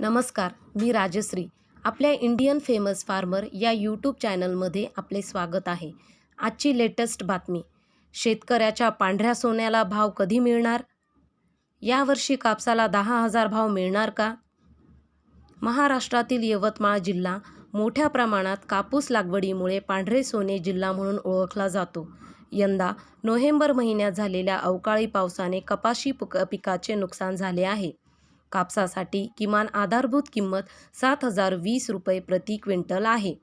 नमस्कार मी राजश्री. आपल्या इंडियन फेमस फार्मर या यूट्यूब चॅनलमध्ये आपले स्वागत आहे. आजची लेटेस्ट बातमी शेतकऱ्याच्या पांढऱ्या सोन्याला भाव कधी मिळणार? यावर्षी कापसाला दहा हजार भाव मिळणार का? महाराष्ट्रातील यवतमाळ जिल्हा मोठ्या प्रमाणात कापूस लागवडीमुळे पांढरे सोने जिल्हा म्हणून ओळखला जातो. यंदा नोव्हेंबर महिन्यात झालेल्या अवकाळी पावसाने कपाशी पिक पिकाचे नुकसान झाले आहे. कापसासाठी किमान आधारभूत किंमत सात हजार वीस रुपये प्रति क्विंटल आहे.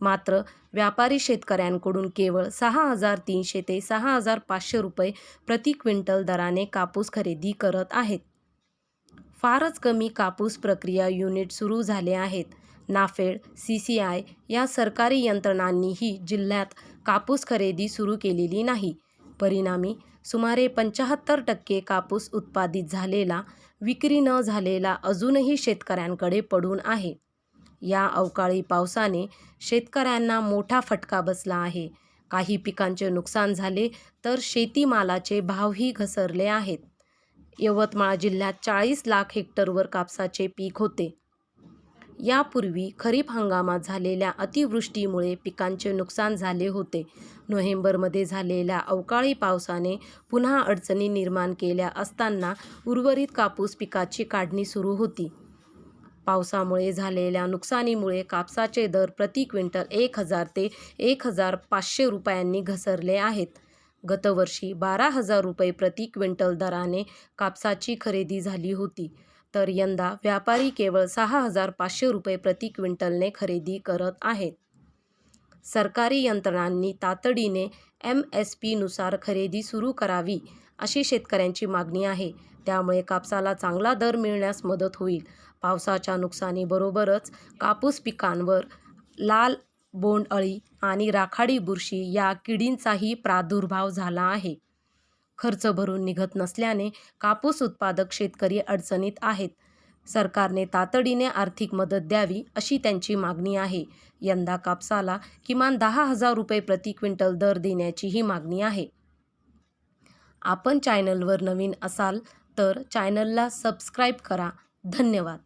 मात्र व्यापारी शेतकऱ्यांकडून केवळ सहा हजार तीनशे ते सहा हजार पाचशे रुपये प्रति क्विंटल दराने कापूस खरेदी करत आहेत. फारच कमी कापूस प्रक्रिया युनिट सुरू झाले आहेत. नाफेड सी सी आय या सरकारी यंत्रणांनीही जिल्ह्यात कापूस खरेदी सुरू केलेली नाही. परिणामी सुमारे पंचाहत्तर टक्के कापूस उत्पादित झालेला विक्री न झालेला अजूनही शेतकऱ्यांकडे पडून आहे. या अवकाळी पावसाने शेतकऱ्यांना मोठा फटका बसला आहे. काही पिकांचे नुकसान झाले तर शेतीमालाचे भावही घसरले आहेत. यवतमाळ जिल्ह्यात चाळीस लाख हेक्टरवर कापसाचे पीक होते. यापूर्वी खरीप हंगामात झालेल्या अतिवृष्टीमुळे पिकांचे नुकसान झाले होते. नोव्हेंबरमध्ये झालेल्या अवकाळी पावसाने पुन्हा अडचणी निर्माण केल्या असताना उर्वरित कापूस पिकाची काढणी सुरू होती. पावसामुळे झालेल्या नुकसानीमुळे कापसाचे दर प्रति क्विंटल एक हजार ते एक हजार पाचशे रुपयांनी घसरले आहेत. गतवर्षी बारा हजार रुपये प्रति क्विंटल दराने कापसाची खरेदी झाली होती. तर यंदा व्यापारी केवळ सहा हजार पाचशे रुपये प्रति क्विंटलने खरेदी करत आहेत. सरकारी यंत्रणांनी तातडीने एम एस पीनुसार खरेदी सुरू करावी अशी शेतकऱ्यांची मागणी आहे. त्यामुळे कापसाला चांगला दर मिळण्यास मदत होईल. पावसाच्या नुकसानीबरोबरच कापूस पिकांवर लाल बोंडअळी आणि राखाडी बुरशी या किडींचाही प्रादुर्भाव झाला आहे. खर्च भरून निघत नसल्याने कापूस उत्पादक शेतकरी अडचणीत आहेत. सरकारने तातडीने आर्थिक मदत द्यावी अशी त्यांची मागणी आहे. यंदा कापसाला किमान दहा हजार रुपये प्रति क्विंटल दर देण्याचीही मागणी आहे. आपण चॅनलवर नवीन असाल तर चॅनलला सबस्क्राईब करा. धन्यवाद.